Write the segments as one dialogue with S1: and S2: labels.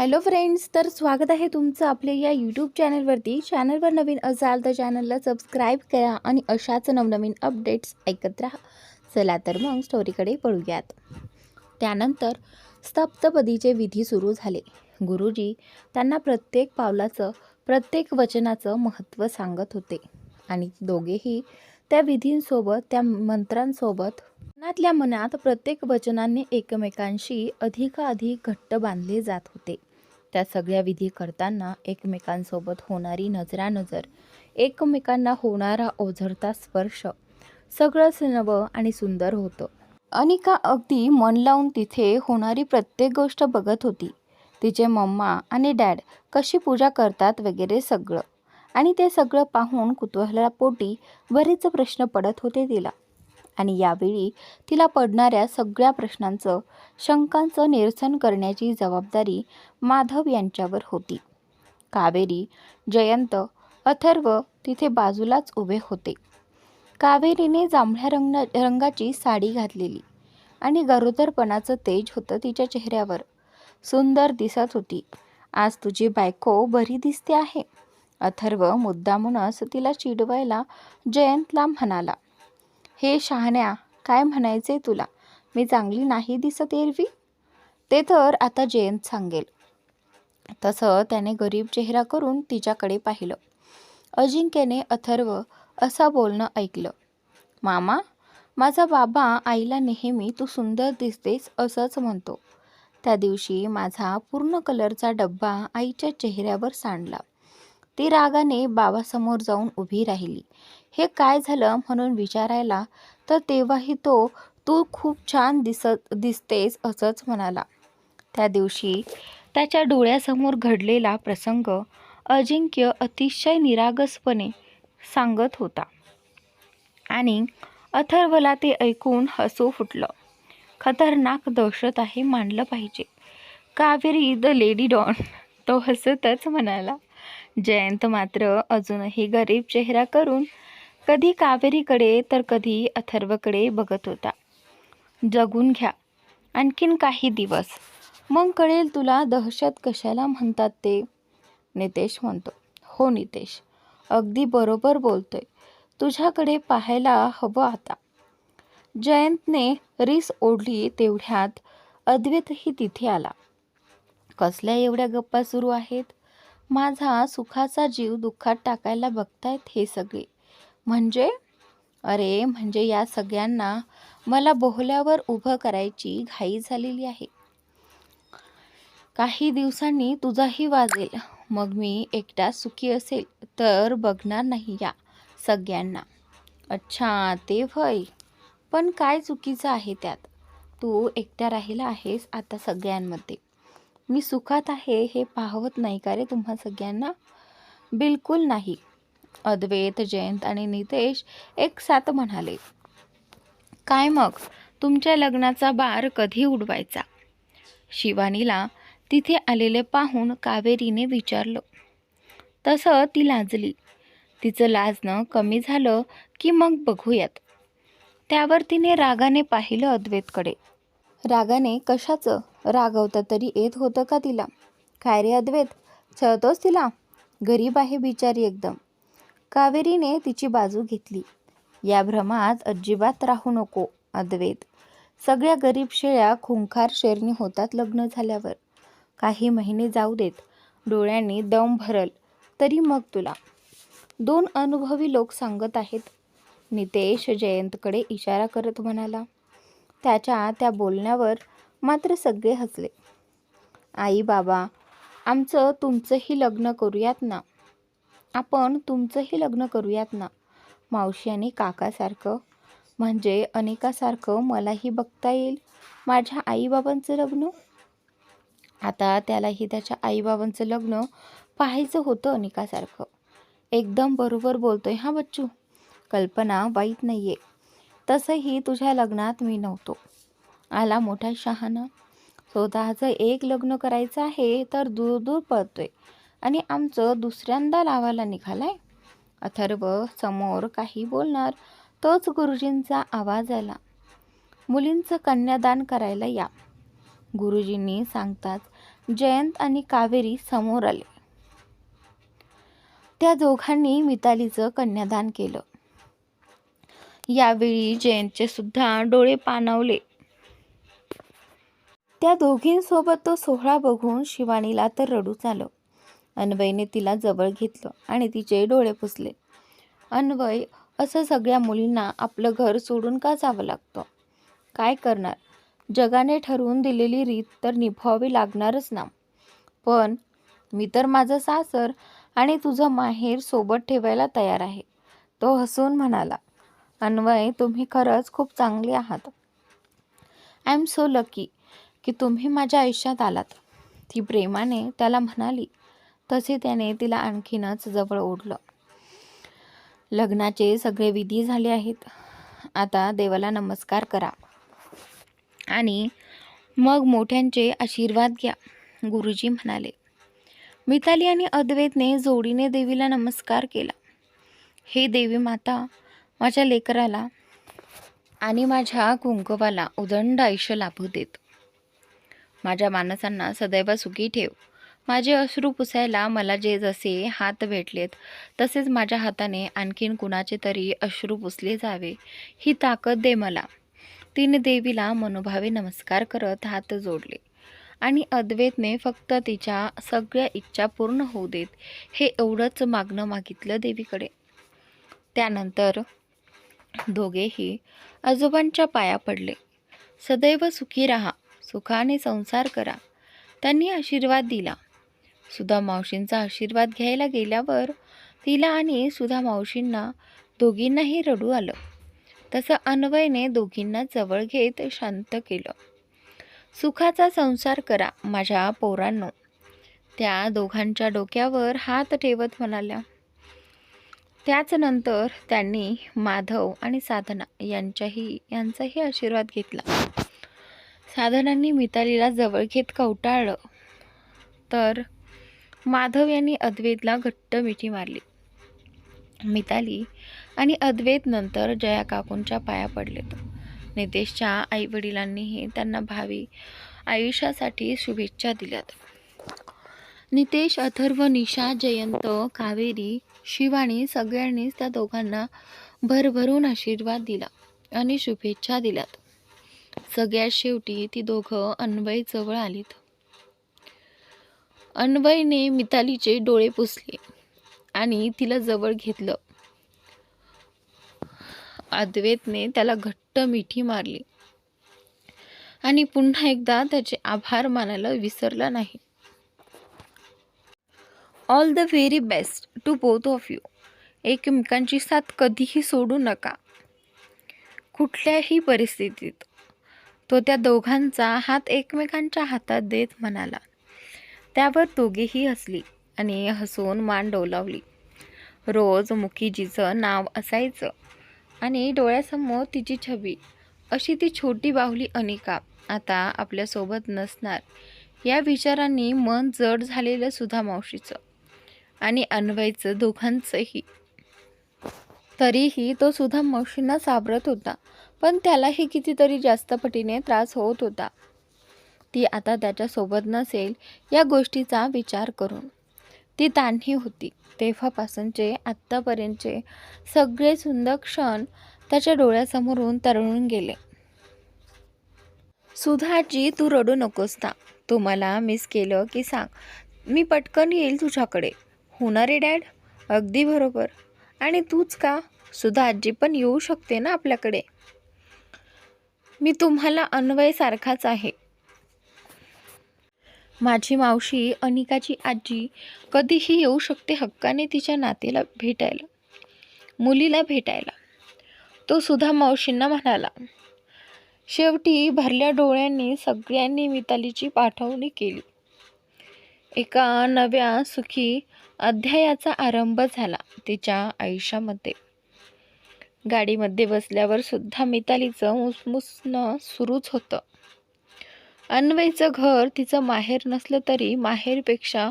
S1: Hello friends तर स्वागत आहे तुमचं आपल्या या यूट्यूब चॅनलवरती. चॅनलवर नवीन असाल तर चॅनलला सबस्क्राईब करा आणि अशाच नवनवीन अपडेट्स ऐकत राहा. चला तर मग स्टोरीकडे पळूयात. त्यानंतर सप्तपदीचे विधी सुरू झाले. गुरुजी त्यांना प्रत्येक पावलाचं प्रत्येक वचनाचं महत्त्व सांगत होते. आणि दोघेही त्या विधींसोबत त्या मंत्रांसोबत मनातल्या मनात प्रत्येक वचनांनी एकमेकांशी अधिकाधिक घट्ट बांधले जात होते. त्या सगळ्या विधी करताना एकमेकांसोबत होणारी नजरानजर एकमेकांना होणारा ओझरता स्पर्श सगळंच नवं आणि सुंदर होतं. अनिका अगदी मन लावून तिथे होणारी प्रत्येक गोष्ट बघत होती. तिचे मम्मा आणि डॅड कशी पूजा करतात वगैरे सगळं. आणि ते सगळं पाहून कुतूहलापोटी बरेच प्रश्न पडत होते तिला. आणि यावेळी तिला पडणाऱ्या सगळ्या प्रश्नांचं शंकांचं निरसन करण्याची जबाबदारी माधव यांच्यावर होती. कावेरी जयंत अथर्व तिथे बाजूलाच उभे होते. कावेरीने जांभळ्या रंग रंगाची साडी घातलेली आणि गरोदरपणाचं तेज होतं तिच्या चेहऱ्यावर. सुंदर दिसत होती. आज तुझी बायको बरी दिसते आहे अथर्व मुद्दामूनच तिला चिडवायला जयंतला म्हणाला. हे शहाण्या काय म्हणायचे तुला? मी चांगली नाही दिसत एरवी? ते तर आता जयंत सांगेल. तसं त्याने गरीब चेहरा करून तिच्याकडे पाहिलं. अजिंक्यने अथर्व असा बोलणं ऐकलं. मामा माझा बाबा आईला नेहमी तू सुंदर दिसतेस असंच म्हणतो. त्या दिवशी माझा पूर्ण कलरचा डब्बा आईच्या चेहऱ्यावर सांडला. ती रागाने बाबासमोर जाऊन उभी राहिली. हे काय झालं म्हणून विचारायला तर तेव्हाही तो तू खूप छान दिसत दिसतेस असंच म्हणाला. त्या दिवशी त्याच्या डोळ्यासमोर घडलेला प्रसंग अजिंक्य अतिशय निरागसपणे सांगत होता. आणि अथर्वला ते ऐकून हसू फुटलं. खतरनाक दहशत आहे मानलं पाहिजे. कावेरी द लेडी डॉन तो हसतच म्हणाला. जयंत मात्र अजूनही गरीब चेहरा करून कधी कावेरीकडे तर कधी अथर्वकडे बघत होता. जगून घ्या. आणखीन काही दिवस. मग कळेल तुला दहशत कशाला म्हणतात ते. नितेश म्हणतो हो नितेश अगदी बरोबर बोलतोय. तुझ्याकडे पाहायला हवं आता. जयंतने रीस ओढली तेवढ्यात अद्वैतही तिथे आला. कसल्या एवढ्या गप्पा सुरू आहेत? माझा सुखाचा जीव दुःखात टाकायला बघतायत हे सगळे. म्हणजे? अरे म्हणजे या सगळ्यांना मला बोहल्यावर उभं करायची घाई झालेली आहे. काही दिवसांनी तुझाही वाजेल. मग मी एकटा सुखी असेल तर बघणार नाही या सगळ्यांना. अच्छा ते भय पण काय चुकीचं आहे त्यात? तू एकट्या राहिला आहेस आता सगळ्यांमध्ये. मी सुखात आहे हे पाहवत नाही का रे तुम्हा सगळ्यांना? बिलकुल नाही. अद्वैत जयंत आणि नितेश एक साथ म्हणाले. काय मग? तुमच्या लग्नाचा बार कधी उडवायचा? शिवानीला तिथे आलेले पाहून कावेरीने विचारलं. तसं ती लाजली. तिचं लाजणं कमी झालं की मग बघूयात. त्यावर तिने रागाने पाहिलं अद्वैतकडे. रागाने कशाचं? रागवता तरी येत होतं का तिला? काय रे अद्वैत? छळतोस तिला? गरीब आहे बिचारी एकदम. कावेरीने तिची बाजू घेतली. या भ्रमात अजिबात राहू नको अद्वैत. सगळ्या गरीब शेळ्या खुंखार शेरणी होतात लग्न झाल्यावर. काही महिने जाऊ देत डोळ्यांनी दम भरल तरी मग तुला. दोन अनुभवी लोक सांगत आहेत नितेश जयंतकडे इशारा करत म्हणाला. त्याच्या त्या बोलण्यावर मात्र सगळे हसले. आई बाबा आमचं तुमचंही लग्न करूयात ना? आपण तुमचंही लग्न करूयात ना. मावशी आणि काकासारखं. म्हणजे अनेकासारखं मलाही बघता येईल. माझ्या आईबाबांचं लग्न? आता त्यालाही त्याच्या आईबाबांचं लग्न पाहायचं होतं अनिकासारखं. एकदम बरोबर बोलतोय हा बच्चू? कल्पना वाईट नाही आहे तसंही तुझ्या लग्नात मी नव्हतो. आला मोठा शहाणा. स्वतःचं एक लग्न करायचं आहे तर दूर दूर पळतोय. आणि आमचं दुसऱ्यांदा लावायला निघालाय. अथर्व समोर काही बोलणार तोच गुरुजींचा आवाज आला. मुलींचं कन्यादान करायला या. गुरुजींनी सांगताच जयंत आणि कावेरी समोर आले. त्या दोघांनी मितालीचं कन्यादान केलं. यावेळी जयंतचे सुद्धा डोळे पाणावले. त्या दोघींसोबत तो सोहळा बघून शिवानीला तर रडूच आलं. अन्वयने तिला जवळ घेतलं आणि तिचे डोळे पुसले. अन्वय असं सगळ्या मुलींना आपलं घर सोडून का जावं लागतं? काय करणार? जगाने ठरवून दिलेली रीत तर निभावावी लागणारच ना. पण मी तर माझं सासर आणि तुझं माहेर सोबत ठेवायला तयार आहे. तो हसून म्हणाला अन्वय तुम्ही खरंच खूप चांगले आहात. आय एम सो लकी की तुम्ही माझ्या आयुष्यात आलात. ती प्रेमाने त्याला म्हणाली तसे त्याने तिला आणखीनच जवळ ओढलं. लग्नाचे सगळे विधी झाले आहेत. आता देवाला नमस्कार करा. आणि मग मोठ्यांचे आशीर्वाद घ्या गुरुजी म्हणाले. मिताली आणि अद्वैतने जोडीने देवीला नमस्कार केला. हे देवी माता माझ्या लेकराला आणि माझ्या कुंकवाला उदंड आयुष्य लाभू देत. माझ्या माणसांना सदैव सुखी ठेव. माझे अश्रू पुसायला मला जे जसे हात भेटलेत तसेच माझ्या हाताने आणखीन कुणाचे तरी अश्रू पुसले जावे ही ताकद दे मला. तिने देवीला मनोभावे नमस्कार करत हात जोडले. आणि अद्वैतने फक्त तिच्या सगळ्या इच्छा पूर्ण होऊ देत हे एवढंच मागणं मागितलं देवीकडे. त्यानंतर दोघेही आजोबांच्या पाया पडले. सदैव सुखी राहा सुखाने संसार करा. त्यांनी आशीर्वाद दिला. सुधा मावशींचा आशीर्वाद घ्यायला गेल्यावर तिला आणि सुधा मावशींना दोघींनाही रडू आलं. तसं अन्वयने दोघींना जवळ घेत शांत केलं. सुखाचा संसार करा माझ्या पोरांनो. त्या दोघांच्या डोक्यावर हात ठेवत म्हणाल्या. त्याच नंतर त्यांनी माधव आणि साधना यांच्याही यांचाही आशीर्वाद घेतला. साधनांनी मितालीला जवळ घेत कवटाळलं. तर माधव यांनी अद्वैतला घट्ट मिठी मारली. मिताली आणि अद्वैत नंतर जया काकूंच्या पाया पडलेत नितेशच्या आईवडिलांनीही त्यांना भावी आयुष्यासाठी शुभेच्छा दिल्यात. नितेश अथर्व निशा जयंत कावेरी शिवानी सगळ्यांनीच त्या दोघांना भरभरून आशीर्वाद दिला आणि शुभेच्छा दिल्यात. सगळ्यात शेवटी ती दोघं अन्वय जवळ आलीत. अन्वयने मितालीचे डोळे पुसले आणि तिला जवळ घेतलं. अद्वैतने त्याला घट्ट मिठी मारली आणि पुन्हा एकदा त्याचे आभार मानायला विसरला नाही. All the very best to both of you एकमेकांची साथ कधीही सोडू नका. कुठल्याही परिस्थितीत तो त्या दोघांचा हात एकमेकांच्या हातात देत म्हणाला. त्यावर दोघेही हसली आणि हसून मान डोलावली. रोज मुखीजीचं नाव असायचं आणि डोळ्यासमोर तिची छबी. अशी ती छोटी बाहुली अनिका आता आपल्यासोबत नसणार. या विचारांनी मन जड झालेलं सुधा मावशीचं आणि अन्वयचं दोघांचंही. तरीही तो सुधा मावशींना साबरत होता पण त्यालाही कितीतरी जास्त पटीने त्रास होत होता. ती आता त्याच्यासोबत नसेल या गोष्टीचा विचार करून. ती तान्ही होती. तेव्हापासूनचे आत्तापर्यंतचे सगळे सुंदर क्षण त्याच्या डोळ्यासमोरून तरळून गेले. सुधाजी तू रडू नकोस ना. तू मला मिस केलं की सांग. मी पटकन येईल तुझ्याकडे. होणारे डॅड? अगदी बरोबर. आणि तूच का? सुधा आजी पण येऊ शकते ना आपल्याकडे? मी तुम्हाला अन्वयसारखाच आहे. माझी मावशी अनिकाची आजी कधीही येऊ शकते हक्काने तिच्या नातेला भेटायला मुलीला भेटायला. तो सुद्धा मावशींना म्हणाला शेवटी भरल्या डोळ्यांनी सगळ्यांनी मितालीची पाठवणी केली. एका नव्या सुखी अध्यायाचा आरंभ झाला तिच्या आयुष्यामध्ये. गाडीमध्ये बसल्यावर सुद्धा मितालीचं मुसमुसणं सुरूच होतं. अन्वयचं घर तिचं माहेर नसलं तरी माहेरपेक्षा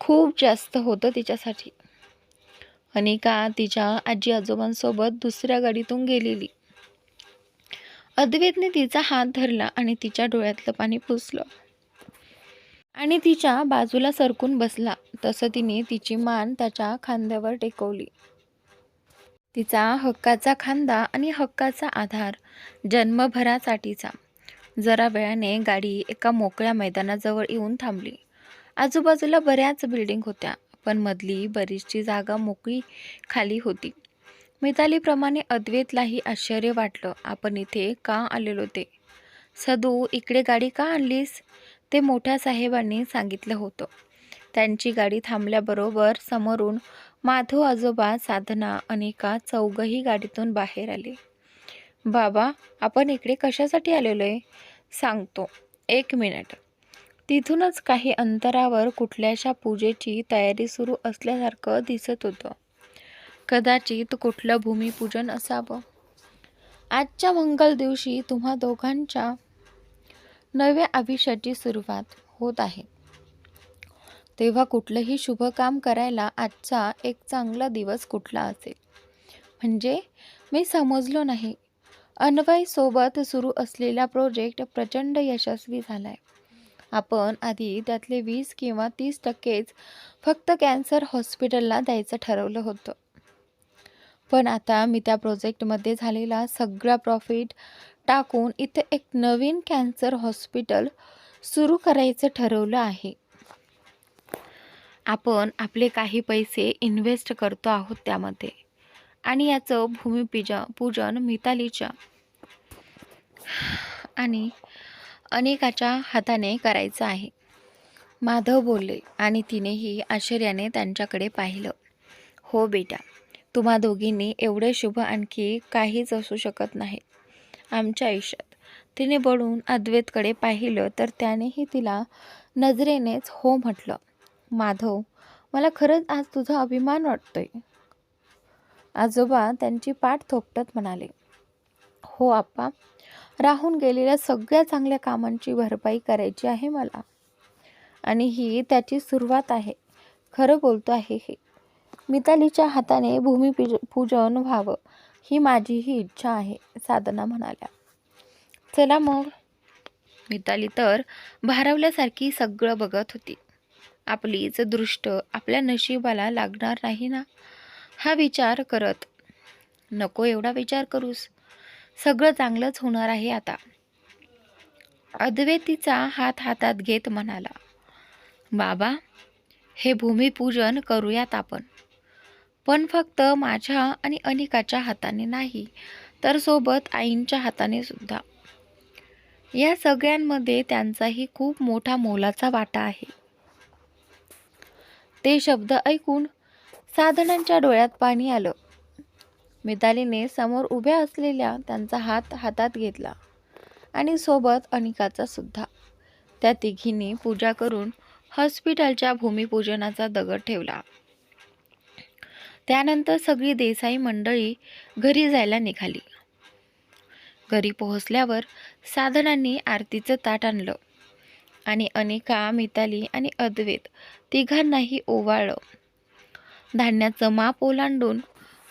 S1: खूप जास्त होतं तिच्यासाठी. अनिका तिच्या आजी आजोबांसोबत दुसऱ्या गाडीतून गेलेली. अद्वैतने तिचा हात धरला आणि तिच्या डोळ्यातलं पाणी पुसलं. आणि तिच्या बाजूला सरकून बसला. तसं तिने तिची मान त्याच्या खांद्यावर टेकवली. तिचा हक्काचा खांदा आणि हक्काचा आधार जन्मभरासाठीचा. जरा वेळाने गाडी एका मोकळ्या मैदानाजवळ येऊन थांबली. आजूबाजूला बऱ्याच बिल्डिंग होत्या पण मधली बरीचशी जागा मोकळी खाली होती. मितालीप्रमाणे अद्वैतलाही आश्चर्य वाटलं आपण इथे का आलेलो ते? सदू इकडे गाडी का आणलीस? ते मोठ्या साहेबांनी सांगितलं होतं. त्यांची गाडी थांबल्याबरोबर समोरून माधव आजोबा साधना अनिका चौघही गाडीतून बाहेर आले. बाबा आपण इकडे कशासाठी आलेलो आहे सांगतो. एक मिनिट. तिथूनच काही अंतरावर कुठल्याशा पूजेची तयारी सुरू असल्यासारखं दिसत होतं. कदाचित कुठलं भूमिपूजन असावं. आजच्या मंगल दिवशी तुम्हा दोघांच्या नव्या आयुष्याची सुरुवात होत आहे. तेव्हा कुठलंही शुभ काम करायला आजचा एक चांगला दिवस कुठला असेल? म्हणजे मी समजलो नाही. अन्वयसोबत सुरू असलेला प्रोजेक्ट प्रचंड यशस्वी झाला आहे आपण आधी त्यातले वीस किंवा तीस टक्केच फक्त कॅन्सर हॉस्पिटलला द्यायचं ठरवलं होतं. पण आता मी त्या प्रोजेक्टमध्ये झालेला सगळा प्रॉफिट टाकून इथे एक नवीन कॅन्सर हॉस्पिटल सुरू करायचं ठरवलं आहे. आपण आपले काही पैसे इन्व्हेस्ट करतो आहोत त्यामध्ये. आणि याचं भूमिपूजा पूजन मितालीच्या आणि अनेकाच्या हाताने करायचं आहे. माधव बोलले आणि तिनेही आश्चर्याने त्यांच्याकडे पाहिलं. हो बेटा तुम्हा दोघींनी एवढे शुभ आणखी काहीच असू शकत नाही. आमच्या आयुष्यात तिने बळून अद्वैतकडे पाहिलं तर त्यानेही तिला नजरेनेच हो म्हटलं. माधव मला खरंच आज तुझा अभिमान वाटतोय. आजोबा त्यांची पाठ थोपटत म्हणाले. हो आप्पा. राहून गेलेल्या सगळ्या चांगल्या कामांची भरपाई करायची आहे मला. आणि ही त्याची सुरुवात आहे. खरं बोलतो आहे हे. मितालीच्या हाताने भूमिपूज पूजन व्हावं ही माझीही इच्छा आहे साधना म्हणाल्या. चला मग. मिताली तर भारावल्यासारखी सगळं बघत होती. आपलीच दृष्ट आपल्या नशिबाला लागणार नाही ना? हा विचार करत. नको एवढा विचार करूस. सगळं चांगलंच होणार आहे आता. अद्वैतीचा हात हातात घेत म्हणाला बाबा हे भूमिपूजन करूयात आपण. पण फक्त माझ्या आणि अनिकाच्या हाताने नाही तर सोबत आईंच्या हाताने सुद्धा. या सगळ्यांमध्ये त्यांचाही खूप मोठा मोलाचा वाटा आहे. ते शब्द ऐकून साधनांच्या डोळ्यात पाणी आलं. मितालीने समोर उभ्या असलेल्या त्यांचा हात हातात घेतला आणि सोबत अनिकाचा सुद्धा. त्या तिघींनी पूजा करून हॉस्पिटलच्या भूमिपूजनाचा दगड ठेवला. त्यानंतर सगळी देसाई मंडळी घरी जायला निघाली. घरी पोहोचल्यावर साधनांनी आरतीचं ताट आणलं आणि अनिका मिताली आणि अद्वैत तिघांनाही ओवाळलं. धान्याचं माप ओलांडून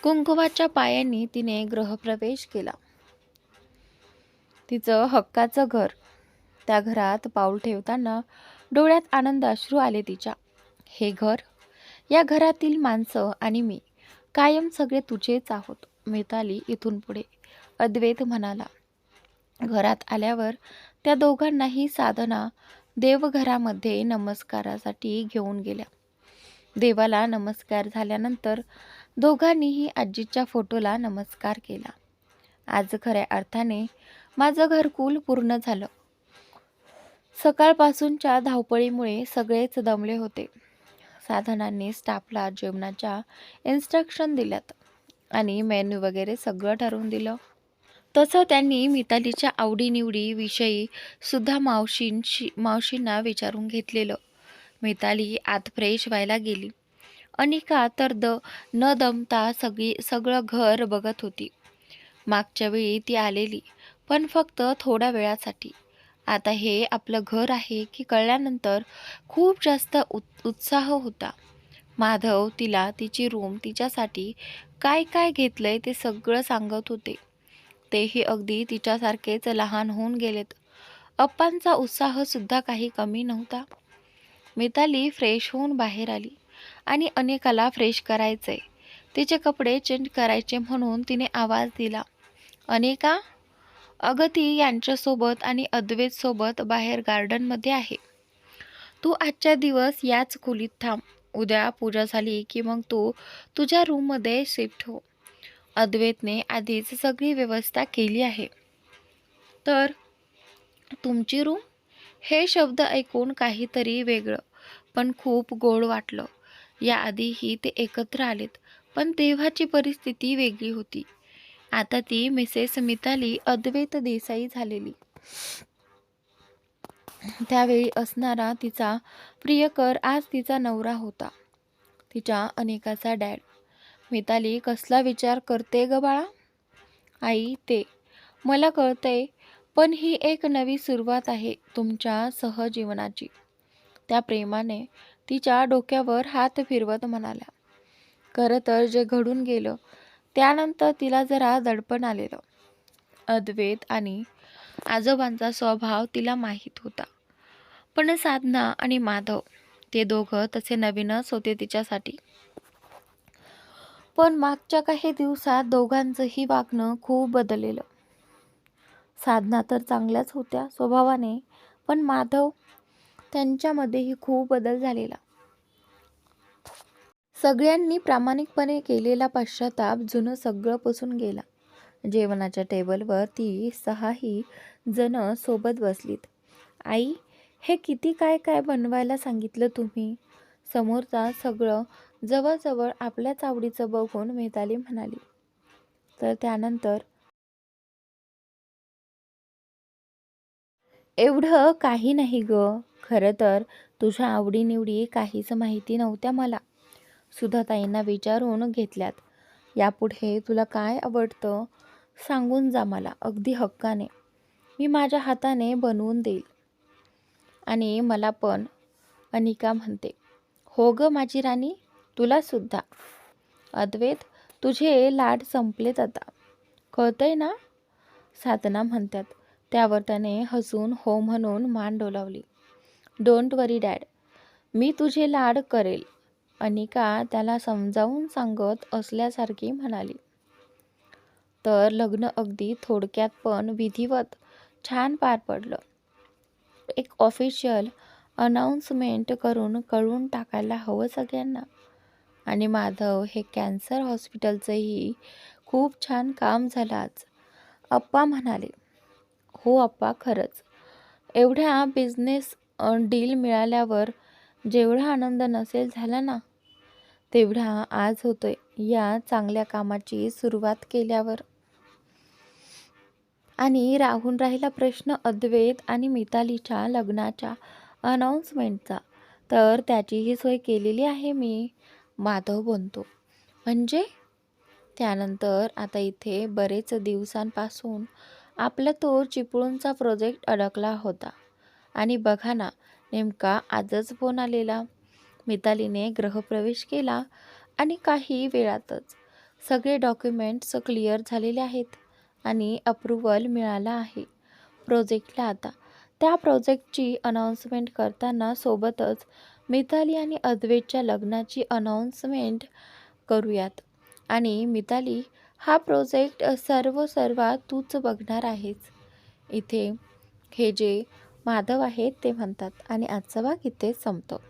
S1: कुंकुवाच्या पायांनी तिने गृहप्रवेश केला. तिचं हक्काचं घर. त्या घरात पाऊल ठेवताना डोळ्यात आनंद अश्रू आले तिच्या. हे घर या घरातील माणसं आणि मी कायम सगळे तुझेच आहोत मिताली इथून पुढे अद्वैत म्हणाला. घरात आल्यावर त्या दोघांनाही साधना देवघरामध्ये नमस्कारासाठी घेऊन गेल्या. देवाला नमस्कार झाल्यानंतर दोघांनीही आजीच्या फोटोला नमस्कार केला. आज खऱ्या अर्थाने माझं घरकुल पूर्ण झालं. सकाळपासूनच्या धावपळीमुळे सगळेच दमले होते. साधनांनी स्टाफला जेवणाच्या इन्स्ट्रक्शन दिल्यात आणि मेन्यू वगैरे सगळं ठरवून दिलं. तसं त्यांनी मितालीच्या आवडीनिवडीविषयी सुद्धा मावशींशी मावशींना विचारून घेतलेलं. मिताली आत फ्रेश व्हायला गेली. अनिका तर द न दमता सगळी सगळं घर बघत होती. मागच्या वेळी ती आलेली पण फक्त थोड्या वेळासाठी. आता हे आपलं घर आहे की कळल्यानंतर खूप जास्त उत् उत्साह होता. माधव तिला तिची रूम तिच्यासाठी काय काय घेतलंय ते सगळं सांगत होते. तेही अगदी तिच्यासारखेच लहान होऊन गेलेत. अप्पांचा उत्साहसुद्धा काही कमी नव्हता. मिताली फ्रेश होऊन बाहेर आली. आणि अनेकाला फ्रेश करायचे तिचे कपडे चेंज करायचे म्हणून तिने आवाज दिला. अनेका अगं ती यांच्यासोबत आणि अद्वैतसोबत बाहेर गार्डनमध्ये आहे. तू आजच्या दिवस याच खोलीत थांब. उद्या पूजा झाली की मग तू तुझ्या रूममध्ये शिफ्ट हो. अद्वैतने आधीच सगळी व्यवस्था केली आहे. तर तुमची रूम हे शब्द ऐकून काहीतरी वेगळं पण खूप गोड वाटलं. याआधीही ते एकत्र आलेत पण तेव्हाची परिस्थिती वेगळी होती. आता ती मिसेस मिताली अद्वैत देसाई झालेली. त्यावेळी असणारा तिचा प्रियकर आज तिचा नवरा होता. तिच्या अनेकाचा डॅड. मिताली कसला विचार करते ग बाळा? आई ते. मला कळतंय पण ही एक नवी सुरुवात आहे तुमच्या सहजीवनाची. त्या प्रेमाने तिच्या डोक्यावर हात फिरवत म्हणाल्या. खरं तर जे घडून गेलं त्यानंतर तिला जरा दडपण आलेलं. अद्वैत आणि आजोबांचा स्वभाव तिला माहीत होता. पण साधना आणि माधव ते दोघं तसे नवीनच होते तिच्यासाठी. पण मागच्या काही दिवसात दोघांचंही वागणं खूप बदललेलं. साधना तर चांगल्याच होत्या स्वभावाने पण माधव त्यांच्यामध्येही खूप बदल झालेला. सगळ्यांनी प्रामाणिकपणे केलेला पश्चाताप जुनं सगळं पुसून गेला. जेवणाच्या टेबलवर ती सहाही जण सोबत बसलीत. आई हे किती काय काय बनवायला सांगितलं तुम्ही? समोरचा सगळं जवळजवळ आपल्याच आवडीचं बघून मिताली म्हणाली. तर त्यानंतर एवढं काही नाही ग. खरं तर तुझ्या आवडीनिवडी काहीच माहिती नव्हत्या मला. सुधाताईंना विचारून घेतल्यात यापुढे तुला काय आवडतं सांगून जा मला अगदी हक्काने. मी माझ्या हाताने बनवून देईल. आणि मला पण अनिका म्हणते हो ग माझी राणी तुलासुद्धा अद्वैत तुझे लाड संपलेत आता. कळतंय ना? साधना म्हणतात. त्यावर त्याने हसून हो म्हणून मान डोलावली. Don't worry dad. मी तुझे लाड करेल. अनिका त्याला समजावून सांगत असल्यासारखी म्हणाली. तर लग्न अगदी थोडक्यात पण विधिवत छान पार पडलं. एक ऑफिशियल अनाऊन्समेंट करून कळून टाकायला हवं सगळ्यांना. आणि माधव हे कॅन्सर हॉस्पिटलचंही खूप छान काम झालं आज. अप्पा म्हणाले हो अप्पा खरंच. एवढ्या बिझनेस डील मिळाल्यावर जेवढा आनंद नसेल झाला ना तेवढा आज होतोय या चांगल्या कामाची सुरुवात केल्यावर. आणि राहून राहिला प्रश्न अद्वैत आणि मितालीच्या लग्नाच्या अनाऊन्समेंटचा तर त्याचीही सोय केलेली आहे मी माधव बनतो. म्हणजे? त्यानंतर आता इथे बरेच दिवसांपासून आपला तो चिपळूणचा प्रोजेक्ट अडकला होता. आणि बघा ना नेमका आजच फोन आलेला. मितालीने गृहप्रवेश केला आणि काही वेळातच सगळे डॉक्युमेंट्स क्लिअर झालेले आहेत आणि अप्रुव्हल मिळाला आहे. प्रोजेक्टला आता त्या प्रोजेक्टची अनाऊन्समेंट करताना सोबतच मिताली आणि अद्वैतच्या लग्नाची अनाऊन्समेंट करूयात. आणि मिताली हा प्रोजेक्ट सर्व सर्वात तूच बघणार आहेस. इथे हे जे माधव आहेत ते म्हणतात आणि आजचा भाग इथे संपतो.